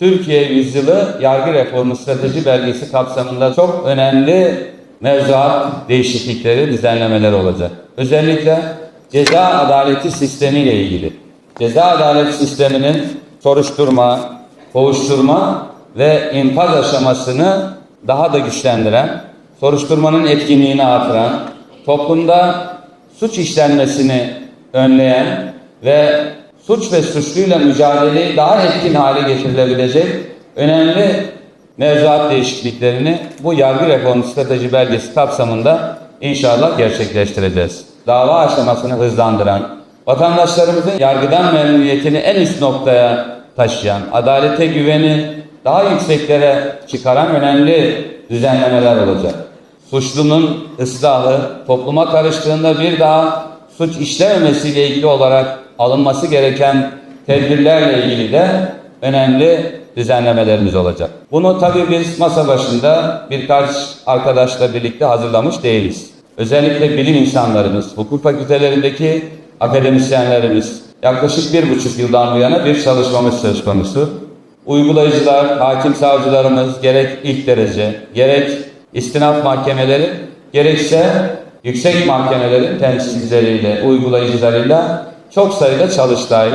Türkiye Yüzyılı Yargı Reformu Strateji Belgesi kapsamında çok önemli mevzuat değişiklikleri, düzenlemeler olacak. Özellikle ceza adaleti sistemiyle ilgili. Ceza adalet sisteminin soruşturma, kovuşturma ve infaz aşamasını daha da güçlendiren, soruşturmanın etkinliğini artıran, toplumda suç işlenmesini önleyen ve suç ve suçluyla mücadeleyi daha etkin hale getirilebilecek önemli mevzuat değişikliklerini bu yargı reformu strateji belgesi kapsamında inşallah gerçekleştireceğiz. Dava aşamasını hızlandıran, vatandaşlarımızın yargıdan memnuniyetini en üst noktaya taşıyan, adalete güveni daha yükseklere çıkaran önemli düzenlemeler olacak. Suçlunun ıslahı, topluma karıştığında bir daha suç işlememesiyle ilgili olarak alınması gereken tedbirlerle ilgili de önemli düzenlemelerimiz olacak. Bunu tabii biz masa başında birkaç arkadaşla birlikte hazırlamış değiliz. Özellikle bilim insanlarımız, hukuk fakültelerindeki akademisyenlerimiz yaklaşık bir buçuk yıldan bu yana bir çalışmamız söz konusu. Uygulayıcılar, hakim savcılarımız gerek ilk derece, gerek istinaf mahkemeleri, gerekse yüksek mahkemelerin temsilcileriyle, uygulayıcılarıyla çok sayıda çalıştay,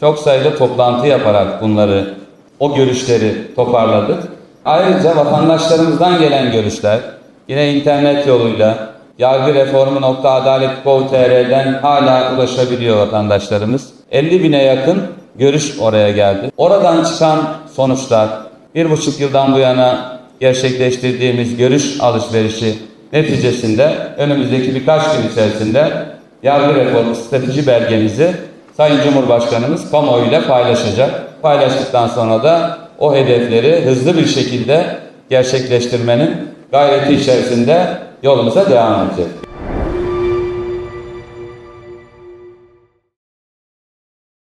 çok sayıda toplantı yaparak bunları, o görüşleri toparladık. Ayrıca vatandaşlarımızdan gelen görüşler, yine internet yoluyla yargıreformu.adalet.gov.tr'den hala ulaşabiliyor vatandaşlarımız. 50 bine yakın görüş oraya geldi. Oradan çıkan sonuçlar, bir buçuk yıldan bu yana gerçekleştirdiğimiz görüş alışverişi neticesinde önümüzdeki birkaç gün içerisinde yargı reformu strateji belgemizi Sayın Cumhurbaşkanımız kamuoyuyla paylaşacak. Paylaştıktan sonra da o hedefleri hızlı bir şekilde gerçekleştirmenin gayreti içerisinde yolumuza devam edecek.